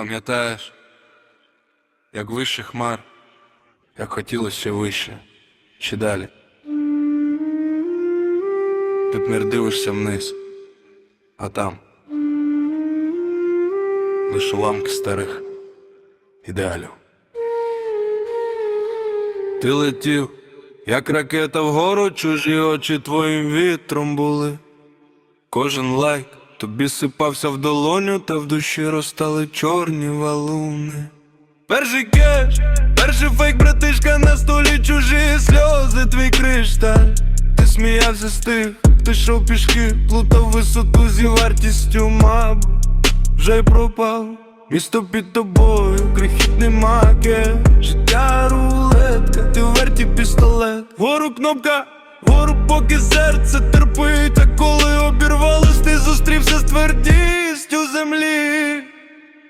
Пам'ятаєш, як вище хмар, як хотілося ще вище, ще далі. Тепер дивишся вниз, а там лише ламки старих ідеалів. Ти летів, як ракета вгору, чужі очі твоїм вітром були. Кожен лайк тобі сипався в долоню, та в душі розстали чорні валуни. Перший кеш, перший фейк, братишка на столі чужі сльози, твій кришталь. Ти сміявся з тих, ти йшов пішки, плутав висоту зі вартістю, мабуть, вже й пропав. Місто під тобою, крихітний маке, життя рулетка, ти верті пістолет, вгору кнопка, вгору поки серце терпить, а коли обірвалось, ти зустрівся з твердістю землі.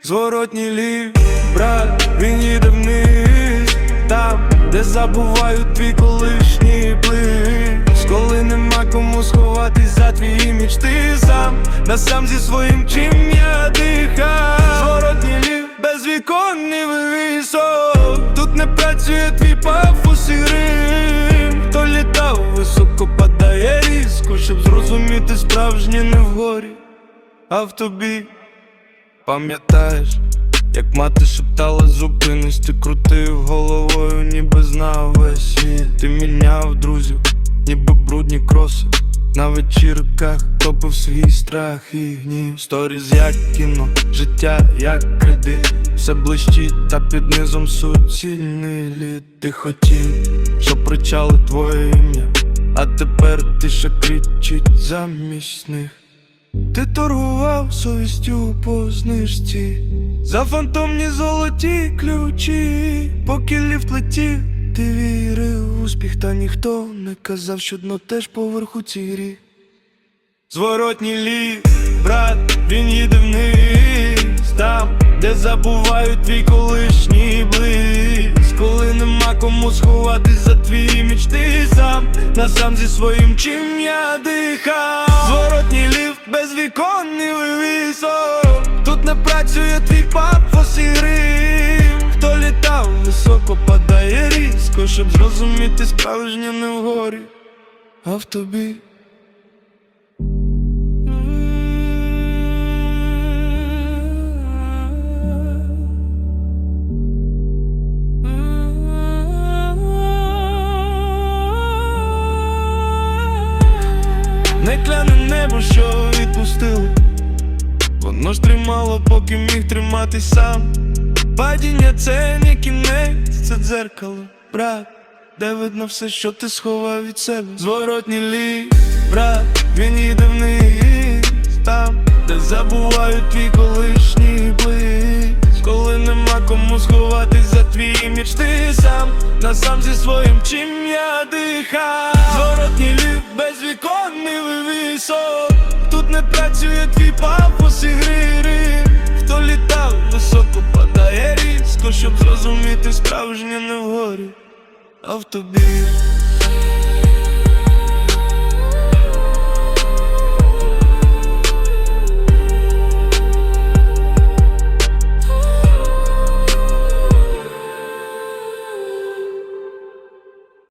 Зворотній лів, брат, він їде вниз. Там, де забувають твій колишній близь Коли нема кому сховатись за твій імідж Ти сам, на сам зі своїм чим я дихав. Зворотній лів, без віконний висок. Тут не працює твій пафос зрозуміти справжнє не вгорі, а в тобі. Пам'ятаєш, як мати шептала зупинись, ти крутив головою, ніби знав весь світ. Ти міняв друзів, ніби брудні кроси. На вечірках топив свій страх і гнів. Сторіз як кіно, життя як кредит. Все блищить, та під низом суцільний лід. Ти хотів, щоб причали твоє ім'я тепер тиша кричить замість ти торгував совістю по знижці. За фантомні золоті ключі, поки ліфт летів, ти вірив в успіх, та ніхто не казав, що дно теж поверху цій грі. Зворотній ліфт, брат, він їде вниз. Там, де забувають твій колишній близь кому сховатись за твій мічти Ти сам, на сам зі своїм чим я дихав. Зворотній ліфт, безвіконний вивісок Тут не працює твій пафос і грим Хто літав високо, падає різко Щоб зрозуміти справжнє не вгорі, а в тобі Не небо, що відпустило. Воно ж тримало, поки міг триматись сам. Падіння це не кінець, це дзеркало, брат Де видно все, що ти сховав від себе? Зворотній ліс, брат, він їде вниз. Там, де забувають твій колишній близь Коли нема кому сховатись за твій імідж Ти сам, на сам зі своїм чим я безвіконний висок Тут не працює твій пафос і гри Хто літав, високо падає різко Щоб зрозуміти справжнє не вгорі, а в тобі